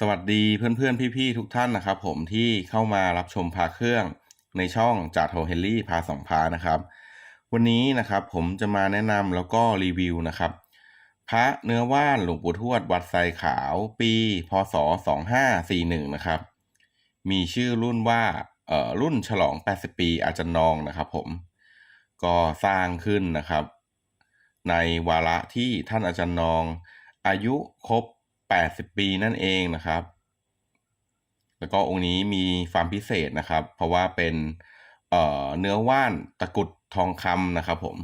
สวัสดีเพื่อนๆ พี่ๆ ทุกท่านนะครับ ผมที่เข้ามารับชมพาเครื่องในช่องจ่าโทเฮนรี่พาสองพานะครับ วันนี้นะครับผมจะมาแนะนำแล้วก็รีวิวนะครับ พระเนื้อว่านหลวงปู่ทวดวัดไซขาว ปีพศ 2541 นะครับ มีชื่อรุ่นว่าเอ่อรุ่นฉลอง 80 ปีอาจารย์นองนะครับผมก็สร้างขึ้นนะครับ ในวาระที่ท่านอาจารย์นอง อายุครบ 80 ปีนั่นเองนะครับ แล้วก็องค์นี้มีความพิเศษนะครับ เพราะว่าเป็นเเนื้อว่านตะกุดทองคำนะครับผม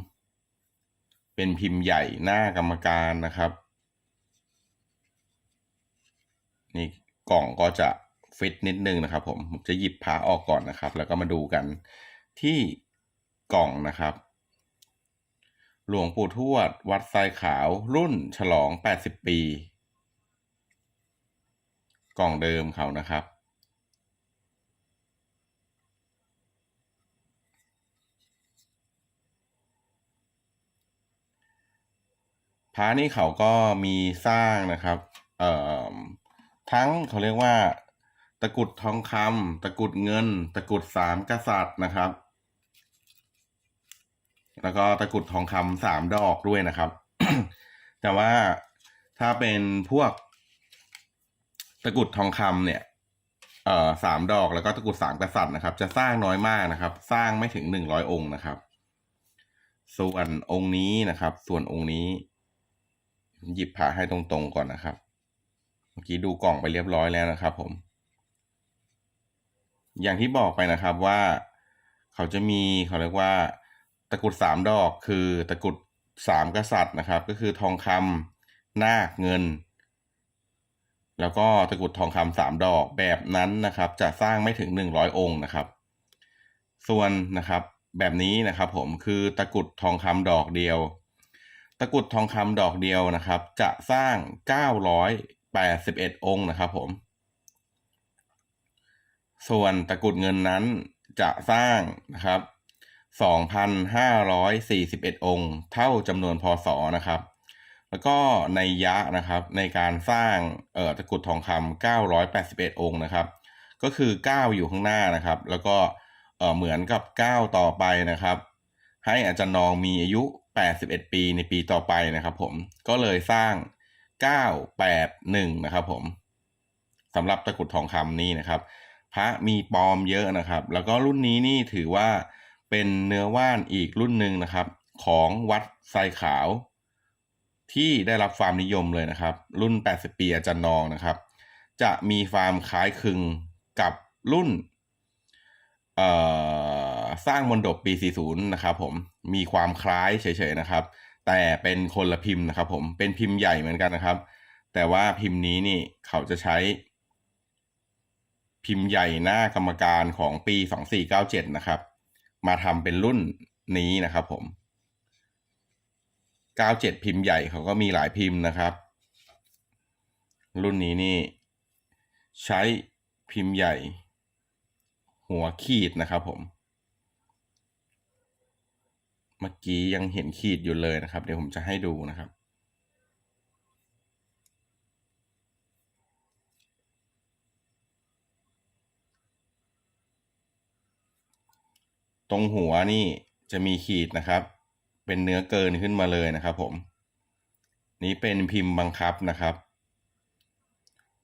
เป็นพิมพ์ใหญ่หน้ากรรมการนะครับ นี่กล่องก็จะฟิตนิดนึงนะครับ ผมผมจะหยิบพาออกก่อนนะครับ แล้วก็มาดูกันที่กล่องนะครับ หลวงปู่ทวด วัดทรายขาวรุ่นฉลอง 80 ปี กล่องเดิมเขานะครับพระนี่เขาก็มีสร้างนะครับ เอ่อ ทั้งเขาเรียกว่า ตะกุดทองคำตะกุดเงิน ตะกุดสามกษัตริย์นะครับ แล้วก็ตะกุดทองคำสามดอกด้วยนะครับ แต่ว่าถ้าเป็นพวก ตะกรุดทองคำเนี่ยเอ่อสามดอกแล้วก็ตะกรุดสามกษัตริย์นะครับ จะสร้างน้อยมากนะครับ สร้างไม่ถึงหนึ่งร้อยองค์นะครับ ส่วนองค์นี้นะครับ ส่วนองค์นี้ หยิบผ่าให้ตรงๆก่อนนะครับ เมื่อกี้ดูกล่องไปเรียบร้อยแล้วนะครับ ผม อย่างที่บอกไปนะครับว่าเขาจะมีเขาเรียกว่า ตะกรุดสามดอกคือตะกรุดสามกษัตริย์นะครับ ก็คือทองคำนาคเงิน แล้วก็ตะกรุดทองคำสามดอกแบบนั้นนะครับ จะสร้างไม่ถึงหนึ่งร้อยองค์นะครับ ส่วนนะครับ แบบนี้นะครับ ผมคือตะกรุดทองคำดอกเดียว ตะกรุดทองคำดอกเดียวนะครับ จะสร้างเก้าร้อยแปดสิบเอ็ดองค์นะครับ ผม ส่วนตะกรุดเงินนั้นจะสร้างนะครับ2,541องค์ เท่าจำนวนพศนะครับ แล้วก็ในยะนะครับในการสร้างเอ่อตะกรุดทองคำ981 องค์นะครับ ก็คือ 9 อยู่ข้างหน้านะครับ แล้วก็เอ่อเหมือนกับ 9 ต่อไปนะครับ ให้อาจารย์นองมีอายุ 81 ปีในปีต่อไปนะครับผมก็เลยสร้าง 981 นะครับผมสำหรับตะกรุดทองคำนี้นะครับ พระมีปลอมเยอะนะครับ แล้วก็รุ่นนี้นี่ถือว่าเป็นเนื้อว่านอีกรุ่นหนึ่งนะครับ ของวัดไซขาว ที่ได้รับความนิยมเลยนะครับ รุ่น 80 ปีอาจารย์นองนะครับ จะมีความคล้ายคลึงกับรุ่นสร้างมนดบปี 40 นะครับผมมีความคล้ายเฉยๆนะครับ แต่เป็นคนละพิมพ์นะครับผมเป็นพิมพ์ใหญ่เหมือนกันนะครับ แต่ว่าพิมพ์นี้นี่เขาจะใช้ พิมพ์ใหญ่หน้ากรรมการของปี 2497 นะครับ มาทำเป็นรุ่นนี้นะครับผม 97 พิมพ์ใหญ่เขาก็มีหลายพิมพ์นะครับ รุ่นนี้นี่ ใช้พิมพ์ใหญ่ หัวขีดนะครับผม เมื่อกี้ยังเห็นขีดอยู่เลยนะครับ เดี๋ยวผมจะให้ดูนะครับตรงหัวนี่จะมีขีดนะครับ เป็นเนื้อเกินขึ้นมาเลยนะครับผม นี้เป็นพิมพ์บังคับนะครับ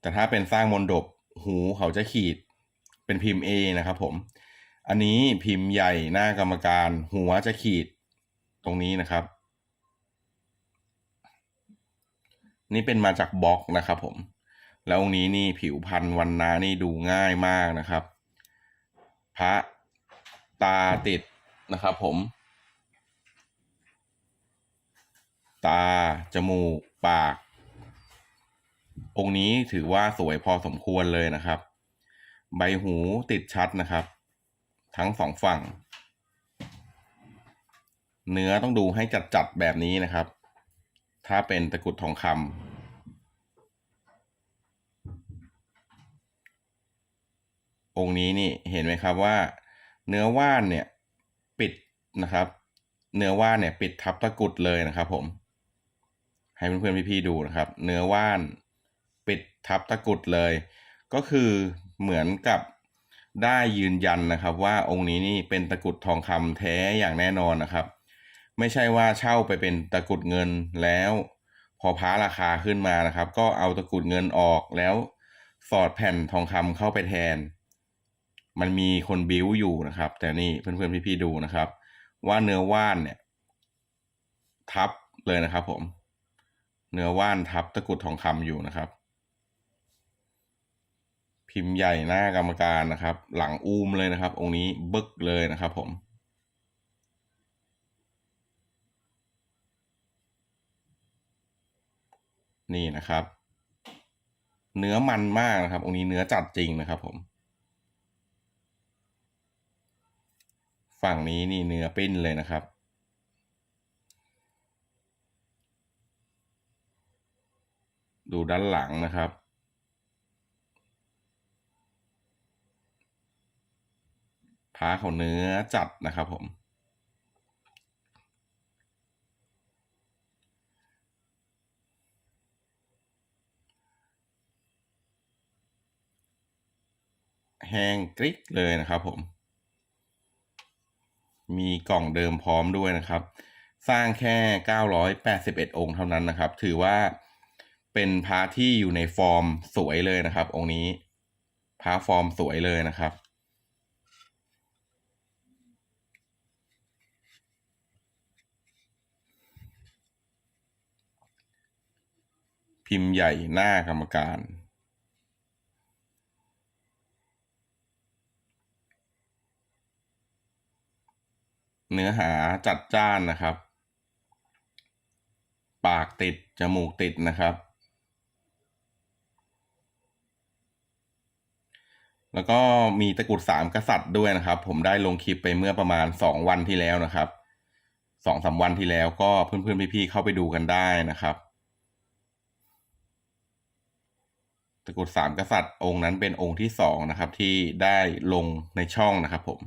แต่ถ้าเป็นสร้างมนดบหูเขาจะขีดเป็นพิมพ์ A นะครับผม อันนี้พิมพ์ใหญ่หน้ากรรมการหัวจะขีดตรงนี้นะครับ นี่เป็นมาจากบล็อกนะครับผม แล้วองค์นี้นี่ผิวพันธ์วันนานี่ดูง่ายมากนะครับ พระตาติดนะครับผม ตา จมูก ปาก องค์นี้ถือว่าสวยพอสมควรเลยนะครับ ใบหูติดชัดนะครับ ทั้งสองฝั่ง เนื้อต้องดูให้จัดๆแบบนี้นะครับ ถ้าเป็นตะกุดทองคำองค์นี้นี่เห็นไหมครับว่า เนื้อว่านเนี่ยปิดนะครับ เนื้อว่านเนี่ยปิดทับตะกุดเลยนะครับผม ให้เพื่อนๆพี่ๆดูนะครับ เนื้อว่านปิดทับตะกุดเลย ก็คือเหมือนกับได้ยืนยันนะครับ ว่าองค์นี้นี่เป็นตะกุดทองคำแท้อย่างแน่นอนนะครับ ไม่ใช่ว่าเช่าไปเป็นตะกุดเงินแล้ว พอพ้าราคาขึ้นมานะครับ ก็เอาตะกุดเงินออกแล้วสอดแผ่นทองคำเข้าไปแทน มันมีคนบิ้วอยู่นะครับ แต่นี่เพื่อนๆพี่ๆดูนะครับ ว่าเนื้อว่านเนี่ย ทับเลยนะครับผม เนื้อว่านทับตะกรุดทองคำอยู่นะครับ พิมพ์ใหญ่หน้ากรรมการนะครับ หลังอูมเลยนะครับ องค์นี้บึกเลยนะครับผมนี่นะครับ เนื้อมันมากนะครับ องค์นี้เนื้อจัดจริงนะครับผม ฝั่งนี้นี่เนื้อปิ้นเลยนะครับ ดูด้านหลังนะครับพ้าเขาเนื้อจัดนะครับผม แห้งกริกเลยนะครับผม มีกล่องเดิมพร้อมด้วยนะครับ สร้างแค่ 981 องค์เท่านั้นนะครับ ถือว่า เป็นพระที่อยู่ในฟอร์มสวยเลยนะครับ องค์นี้พระฟอร์มสวยเลยนะครับ พิมพ์ใหญ่หน้ากรรมการเนื้อหาจัดจ้านนะครับ ปากติด จมูกติดนะครับ แล้วก็มีตะกรุดสามกษัตริย์ด้วยนะครับ ผมได้ลงคลิปไปเมื่อประมาณสองวันที่แล้วนะครับสองสามวันที่แล้วก็เพื่อนๆพี่ๆเข้าไปดูกันได้นะครับ ตะกรุดสามกษัตริย์องค์นั้นเป็นองค์ที่สองนะครับ ที่ได้ลงในช่องนะครับ ผม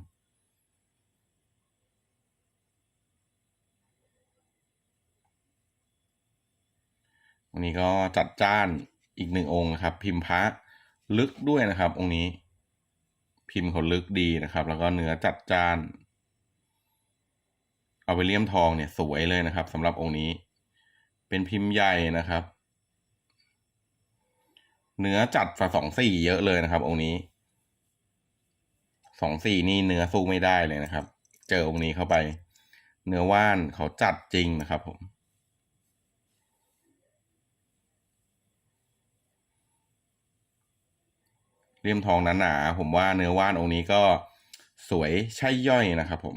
วันนี้ก็จัดจ้านอีกหนึ่งองค์นะครับ พิมพ์พระลึกด้วยนะครับ องค์นี้ พิมพ์เขาลึกดีนะครับ แล้วก็เนื้อจัดจ้านเอาไปเลี่ยมทองเนี่ยสวยเลยนะครับสำหรับองค์นี้ เป็นพิมพ์ใหญ่นะครับ เนื้อจัดฝ่าสองสี่เยอะเลยนะครับ องค์นี้สองสี่นี่เนื้อสู้ไม่ได้เลยนะครับ เจอองค์นี้เข้าไป เนื้อว่านเขาจัดจริงนะครับผม เลี่ยมทองหนาผมว่าเนื้อว่านองค์นี้ก็สวยใช่ย่อยนะครับผม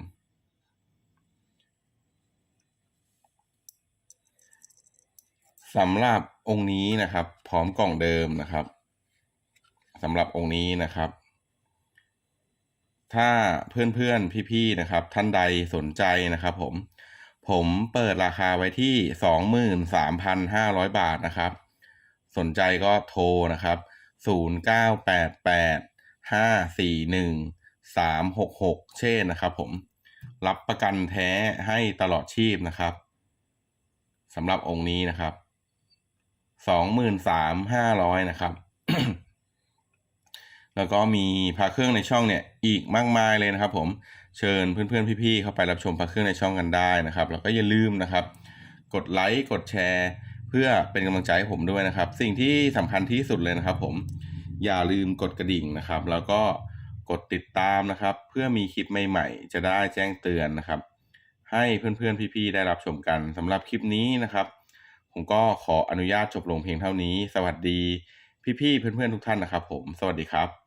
สำหรับองค์นี้นะครับ พร้อมกล่องเดิมนะครับสำหรับองค์นี้นะครับ ถ้าเพื่อนๆพี่ๆนะครับ ท่านใดสนใจนะครับผมผมเปิดราคาไว้ที่สองหมื่นสามพันห้าร้อยบาทนะครับ สนใจก็โทรนะครับ ศูนย์เก้าแปดแปดห้าสี่หนึ่งสามหกหกเช่นนะครับผมรับประกันแท้ให้ตลอดชีพนะครับสำหรับองค์นี้นะครับสองหมื่นสามห้าร้อยนะครับ แล้วก็มีพาเครื่องในช่องเนี่ยอีกมากมายเลยนะครับ ผมเชิญเพื่อนๆพี่ๆเข้าไปรับชมพาเครื่องในช่องกันได้นะครับ แล้วก็อย่าลืมนะครับ กดไลค์กดแชร์ พื่อเป็นกำลังใจให้ผมด้วยนะครับ สิ่งที่สำคัญที่สุดเลยนะครับ ผมอย่าลืมกดกระดิ่งนะครับ แล้วก็กดติดตามนะครับ เพื่อมีคลิปใหม่ ๆ จะได้แจ้งเตือนนะครับ ให้เพื่อนๆพี่ๆได้รับชมกันสำหรับคลิปนี้นะครับ ผมก็ขออนุญาตจบลงเพียงเท่านี้ สวัสดีพี่ๆเพื่อนๆทุกท่านนะครับ ผมสวัสดีครับ